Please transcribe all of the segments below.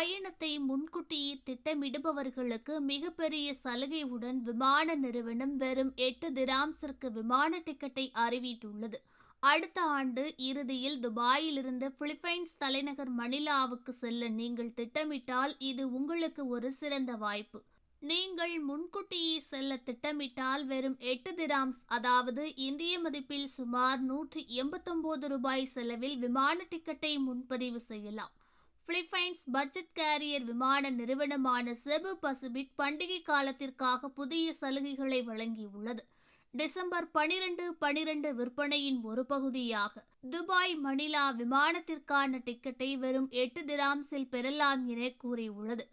பயணத்தை முன்கூட்டியே திட்டமிடுபவர்களுக்கு மிகப்பெரிய சலுகையுடன் விமான நிறுவனம் வெறும் எட்டு திராம்ஸிற்கு விமான டிக்கெட்டை அறிவித்துள்ளது. அடுத்த ஆண்டு இறுதியில் துபாயிலிருந்து பிலிப்பைன்ஸ் தலைநகர் மணிலாவுக்கு செல்ல நீங்கள் திட்டமிட்டால் இது உங்களுக்கு ஒரு சிறந்த வாய்ப்பு. நீங்கள் முன்கூட்டியே செல்ல திட்டமிட்டால் வெறும் எட்டு திராம்ஸ் அதாவது இந்திய மதிப்பில் சுமார் நூற்றி எண்பத்தொம்போது ரூபாய் செலவில் விமான டிக்கெட்டை முன்பதிவு செய்யலாம். பிலிப்பைன்ஸ் பட்ஜெட் கேரியர் விமான நிறுவனமான செபு பசிபிக் பண்டிகை காலத்திற்காக புதிய சலுகைகளை வழங்கியுள்ளது. டிசம்பர் பனிரெண்டு பனிரெண்டு விற்பனையின் ஒரு பகுதியாக. துபாய் மணிலா விமானத்திற்கான டிக்கெட்டை வெறும் எட்டு திராம்ஸில் பெறலாம் என கூறியுள்ளது.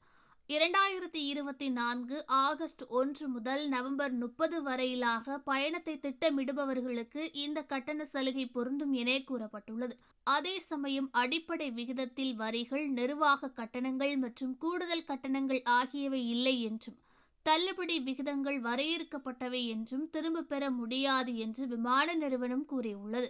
இரண்டாயிரத்தி இருபத்தி நான்கு ஆகஸ்ட் ஒன்று முதல் நவம்பர் முப்பது வரையிலாக பயணத்தை திட்டமிடுபவர்களுக்கு இந்த கட்டண சலுகை பொருந்தும் என கூறப்பட்டுள்ளது. அதே சமயம் அடிப்படை விகிதத்தில் வரிகள் நிர்வாக கட்டணங்கள் மற்றும் கூடுதல் கட்டணங்கள் ஆகியவை இல்லை என்றும் தள்ளுபடி விகிதங்கள் வரையறுக்கப்பட்டவை என்றும் திரும்ப பெற முடியாது என்று விமான நிறுவனம் கூறியுள்ளது.